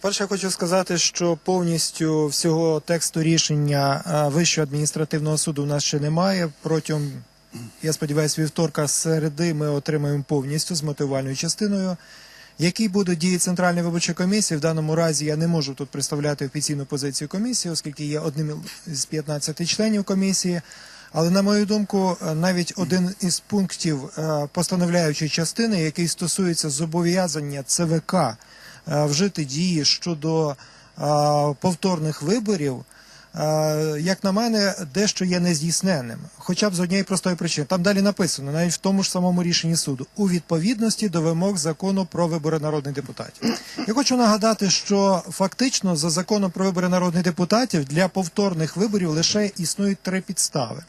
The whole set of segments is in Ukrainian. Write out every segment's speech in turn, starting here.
По-перше, я хочу сказати, що повністю всього тексту рішення е, Вищого адміністративного суду у нас ще немає. Протягом, я сподіваюся, вівторка середи ми отримаємо повністю з мотивувальною частиною. Які будуть дії Центральної виборчої комісії, в даному разі я не можу тут представляти офіційну позицію комісії, оскільки є одним з 15 членів комісії. Але на мою думку, е, навіть один із пунктів е, постановляючої частини, який стосується зобов'язання ЦВК вжити дії щодо е, повторних виборів, е, як на мене, дещо є нездійсненним. Хоча б з однієї простої причини. Там далі написано, навіть в тому ж самому рішенні суду, у відповідності до вимог закону про вибори народних депутатів. Я хочу нагадати, що фактично за законом про вибори народних депутатів для повторних виборів лише існують три підстави.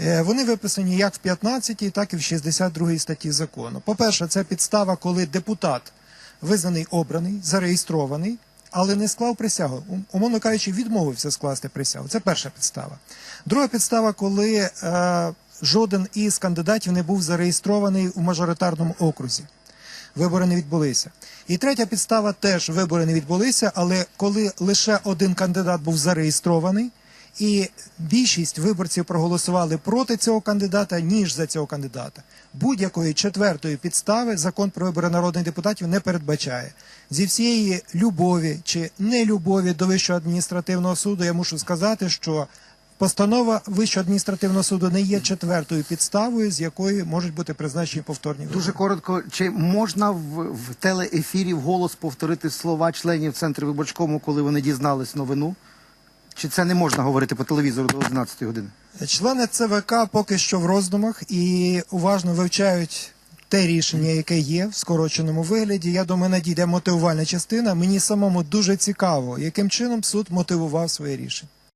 Е, Вони виписані як в 15, так і в 62 статті закону. По-перше, це підстава, коли депутат визнаний обраний, зареєстрований, але не склав присягу. Умовно кажучи, відмовився скласти присягу. Це перша підстава. Друга підстава, коли е, жоден із кандидатів не був зареєстрований у мажоритарному окрузі. Вибори не відбулися. І третя підстава теж вибори не відбулися, але коли лише один кандидат був зареєстрований, і більшість виборців проголосували проти цього кандидата, ніж за цього кандидата. Будь-якої четвертої підстави закон про вибори народних депутатів не передбачає. Зі всієї любові чи нелюбові до Вищого адміністративного суду я мушу сказати, що постанова Вищого адміністративного суду не є четвертою підставою, з якої можуть бути призначені повторні вибори. Дуже коротко, чи можна в, в телеефірі вголос повторити слова членів центру виборчкому, коли вони дізнались новину? Чи це не можна говорити по телевізору до 11 години? Члени ЦВК поки що в роздумах і уважно вивчають те рішення, яке є в скороченому вигляді. Я думаю, надійде мотивувальна частина. Мені самому дуже цікаво, яким чином суд мотивував своє рішення.